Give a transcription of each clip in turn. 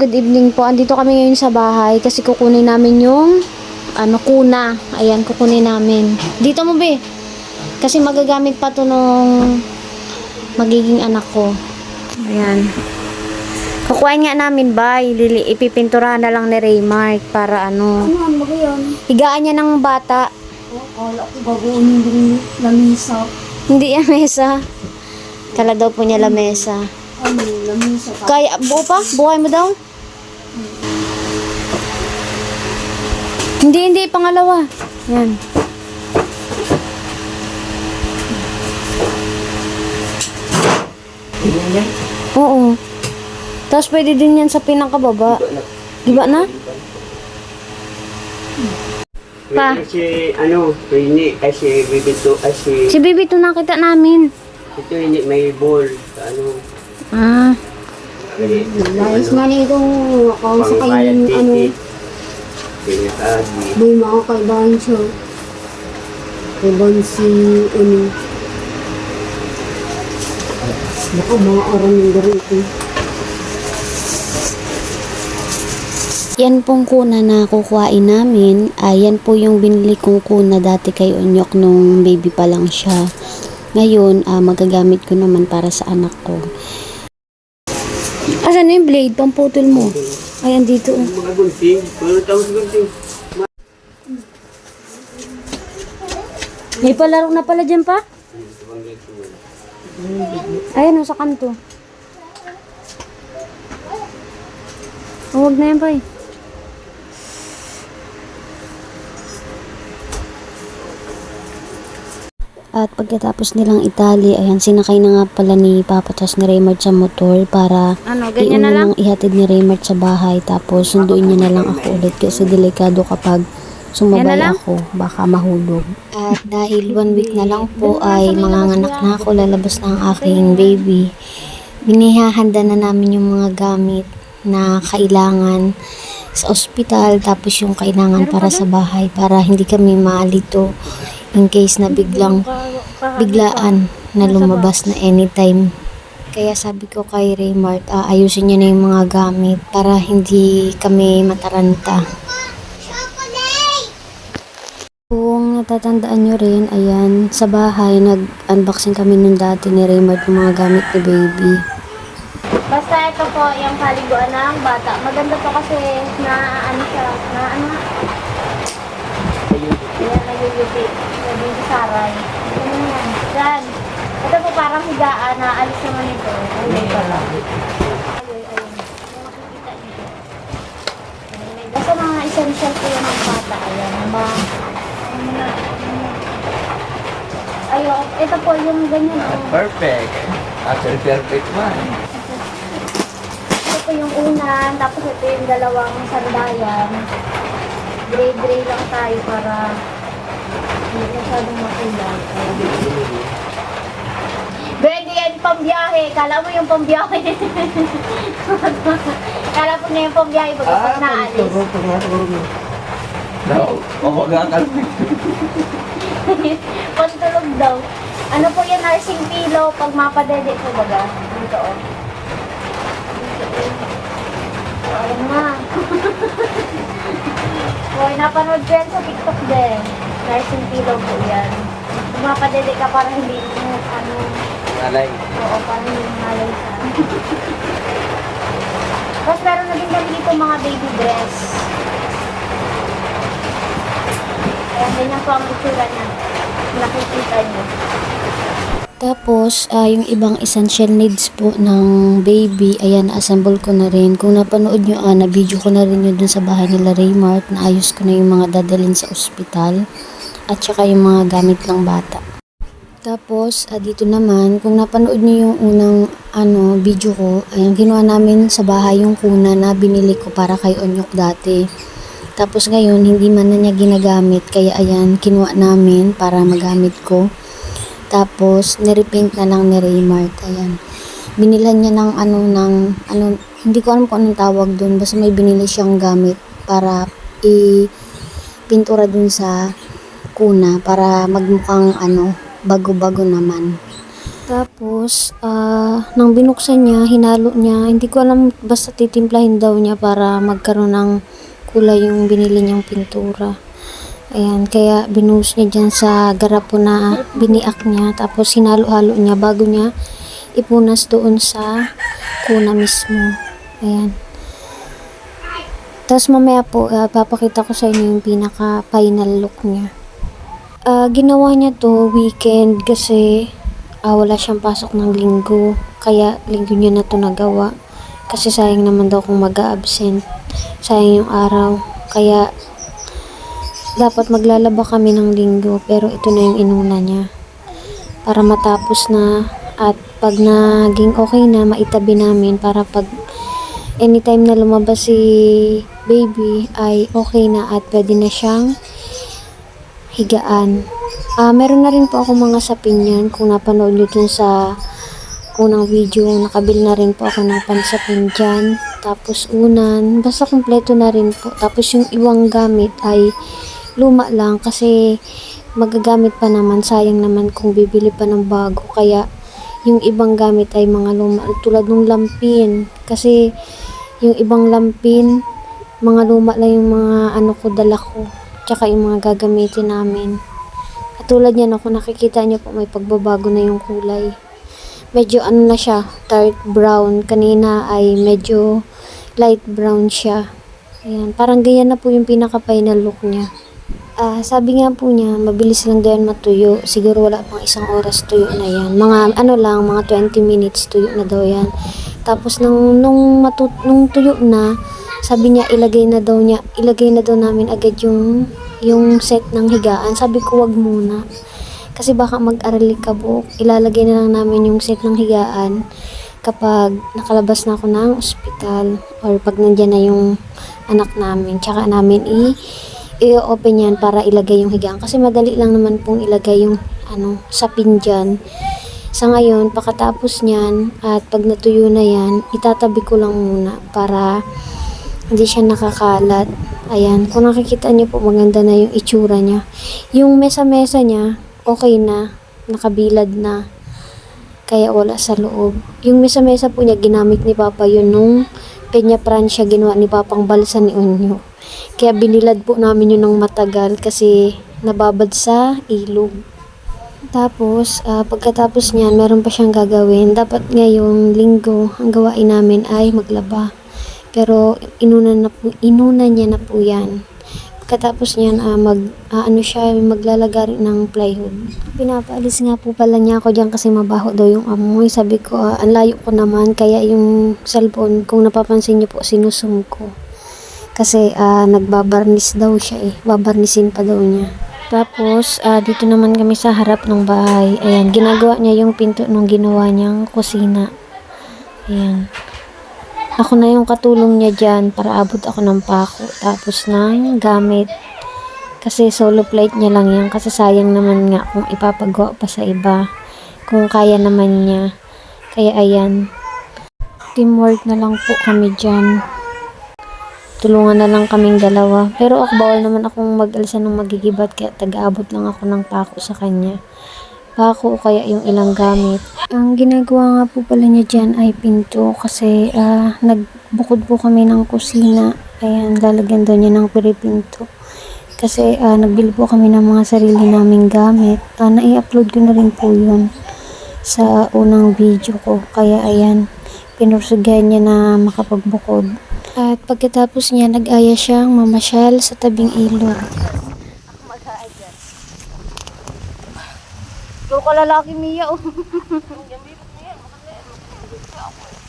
good evening po. Andito kami ngayon sa bahay kasi kukunin namin yung ano kuna. Ayan, kukunin namin. Dito mo, be. Kasi magagamit pa to nung magiging anak ko. Ayan. Kukuhain nga namin, bay. Lili, ipipinturahan na lang ni Raymark para ano. Ano mga yan? Higaan niya ng bata. Oh, kala ko bagoon yung lamisa. Hindi yan mesa. Kala daw po niya lamesa. Ano, lamisa ka. Kaya, buo pa? Buhay mo daw? Hindi, hindi. Pangalawa. Yan. Oo. Tapos pwede din yan sa pinakababa. Diba na? Pa. Si, ano, hindi, ay si Bibito, ay si, Si Bibi, ito nakita namin. ito hindi, may ball, ano, Ah. Nga na itong account sa kanyang ano, may mga kaibahan siya. Kaibahan si, ano, baka mga arang ng garito. Yan pong kuna na kukuhain namin, ayan po yung binili kong kuna dati kay Onyok nung baby pa lang siya. Ngayon, ah, magagamit ko naman para sa anak ko. Asan na yung blade? Pamputol mo. Ay, andito. oh. Mga gunting, pero tawag sa gunting. May palaro na pala dyan pa? Ayan o, sa kanto. Huwag na yan pa eh. At pagkatapos nilang itali, ayan, sinakay na nga pala ni Papa tas ni Raymond sa motor para Ano, ganyan na lang? lang ihatid ni Raymond sa bahay tapos sunduin niya na lang ako ulit kasi delikado kapag sumabay ako, baka mahulog. At dahil one week na lang po ay manganganak na ako, lalabas na ang aking baby. Binihahanda na namin yung mga gamit na kailangan sa ospital tapos yung kailangan para sa bahay para hindi kami maalito in case na biglang biglaan na lumabas na anytime. Kaya sabi ko kay Raymart, ah, ayusin niya na yung mga gamit para hindi kami mataranta. Kung natatandaan nyo rin, ayan, sa bahay, nag-unboxing kami nung dati ni Raymart yung mga gamit ni baby. Basta ito po, yung paliguan ng bata. Maganda to kasi na ano siya, na ano Ayan, nagugiti. Sabi sa saray. Ano yan? Yan. Ito po parang higaan na alis naman ito. Ayun pala. Ayun, ayun. Makikita. Ayun, Basta mga essential po yung ng bata. Ayan, mga na, na. Ayun, ito po yung ganyan. Oh. Perfect. Actually, perfect man. Ito po yung unan, tapos ito yung dalawang sandayan. Gray-gray lang tayo para hindi masyadong makulang. Pwede yan pambiyahe. Kala mo yung pambiyahe. Kala po na yung pambiyahe pag Ah, ah, naalis. No, ako nga kalpit. Pantulog daw. Ano po yung nursing pillow pag mapadede po baga? Dito oh. Dito oh. Ayun na. Hoy, napanood ko yan sa TikTok din. Nursing pillow po yan. Pag mapadede ka para hindi mo ano, Alay. oo, para hindi mo malay sa. Tapos meron na din kami dito mga baby dress. Ayan, ganyan po ang itsura niya. Nakikita niyo. Tapos, ah, yung ibang essential needs po ng baby, ayan, assemble ko na rin. Kung napanood nyo, ah, na-video ko na rin yun dun sa bahay nila Raymart, naayos ko na yung mga dadalhin sa ospital, at saka yung mga gamit ng bata. Tapos, ah, dito naman, kung napanood nyo yung unang ano, video ko, ayan, ginawa namin sa bahay yung kuna na binili ko para kay Onyok dati. Tapos ngayon, hindi man na niya ginagamit, kaya ayan, kinuha namin para magamit ko. Tapos, nirepaint na lang ni Raymart. Ayan. Binilhan niya ng ano, ng, ano, hindi ko alam kung anong tawag dun. Basta may binili siyang gamit para i-pintura dun sa kuna para magmukhang ano, bago-bago naman. Tapos, ah, nang binuksan niya, hinalo niya, hindi ko alam, basta titimplahin daw niya para magkaroon ng kulay yung binili niyang pintura. Ayan, kaya binuhos niya dyan sa garapo na biniak niya. Tapos, hinalo-halo niya bago niya ipunas doon sa kuna mismo. Ayan. Tapos mamaya po, ah, papakita ko sa inyo yung pinaka-final look niya. Ah, ginawa niya to weekend kasi ah, wala siyang pasok ng linggo. Kaya linggo niya na to nagawa. Kasi sayang naman daw kung mag-absent. Sayang yung araw. Kaya dapat maglalaba kami ng linggo pero ito na yung inuna niya. Para matapos na at pag naging okay na maitabi namin para pag anytime na lumabas si baby ay okay na at pwede na siyang higaan. Ah, meron na rin po ako mga sapin yan kung napanood nyo dun sa unang video. Nakabil na rin po ako ng pansapin dyan. Tapos unan. Basta kumpleto na rin po. Tapos yung iwang gamit ay luma lang kasi magagamit pa naman. Sayang naman kung bibili pa ng bago. Kaya yung ibang gamit ay mga luma. Tulad ng lampin. Kasi yung ibang lampin, mga luma lang yung mga ano ko, dala ko. Tsaka yung mga gagamitin namin. Katulad yan ako, nakikita niyo po may pagbabago na yung kulay. Medyo ano na siya, dark brown. Kanina ay medyo light brown siya. Ayan, parang ganyan na po yung pinaka-final look niya. Ah, sabi nga po niya, mabilis lang daw matuyo. Siguro wala pang isang oras tuyo na yan. Mga ano lang, mga 20 minutes tuyo na daw yan. Tapos nung, nung, matut nung tuyo na, sabi niya ilagay na daw niya, ilagay na daw namin agad yung yung set ng higaan. Sabi ko wag muna. Kasi baka mag-arali ka buhok. Ilalagay na lang namin yung set ng higaan kapag nakalabas na ako ng ospital or pag nandyan na yung anak namin. Tsaka namin i i-open yan para ilagay yung higaan. Kasi madali lang naman pong ilagay yung ano, sapin dyan. Sa ngayon, pagkatapos niyan at pag natuyo na yan, itatabi ko lang muna para hindi siya nakakalat. Ayan, kung nakikita niyo po maganda na yung itsura niya. Yung mesa-mesa niya, okay na, nakabilad na. Kaya wala sa loob. Yung mesa-mesa po niya, ginamit ni Papa yun nung Peña Francia ginawa ni Papang Balsa ni Onyo. Kaya binilad po namin yun ng matagal kasi nababad sa ilog. Tapos, ah, pagkatapos niyan, meron pa siyang gagawin. Dapat ngayong linggo, ang gawain namin ay maglaba. Pero inuna, na po, inuna niya na po yan. Pagkatapos niyan, ah, mag, ah, ano siya, maglalagari ng plywood. Pinapaalis nga po pala niya ako dyan kasi mabaho daw yung amoy. Sabi ko, ah, ang layo ko naman, kaya yung cellphone, kung napapansin niyo po, sinusum ko. Kasi ah, nagbabarnis daw siya eh. Babarnisin pa daw niya. Tapos, ah, dito naman kami sa harap ng bahay. Ayan, ginagawa niya yung pinto nung ginawa niyang kusina. Ayan. Ako na yung katulong niya dyan para abot ako ng pako. Tapos ng gamit. Kasi solo plate niya lang yan. Kasi sayang naman nga kung ipapagawa pa sa iba. Kung kaya naman niya. Kaya ayan. Teamwork na lang po kami dyan tulungan na lang kaming dalawa. Pero ako bawal naman akong mag-alisa ng magigibat kaya taga-abot lang ako ng pako sa kanya. Pako o kaya yung ilang gamit. Ang ginagawa nga po pala niya dyan ay pinto kasi ah, nagbukod po kami ng kusina. Ayan, lalagyan daw niya ng piripinto. Kasi ah, nagbili po kami ng mga sarili naming gamit. Ah, nai-upload ko na rin po yun sa unang video ko. Kaya ayan, pinursugahan niya na makapagbukod. At pagkatapos niya, nag-aya siyang mamasyal sa tabing ilog. Puro ka lalaki, Mia. Oh.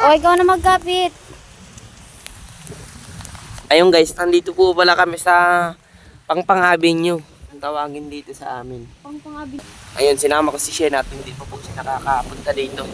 o, ikaw na magkapit. Ayun guys, nandito po pala kami sa Pangpang Avenue. Ang tawagin dito sa amin. Pang pangabi. Ayun, sinama ko si Shen at hindi pa po siya nakakapunta dito.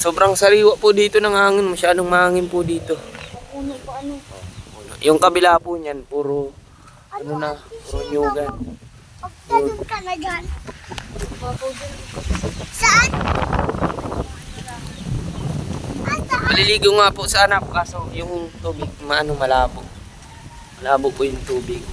Sobrang sariwa po dito ng hangin. Masyadong mahangin po dito. Puno ano. Yung kabila po niyan, puro, ano na, puro nyugan. Pagtanong ka na dyan. Maliligo nga po sa anak kaso yung tubig, maano malabo. Malabo po yung tubig.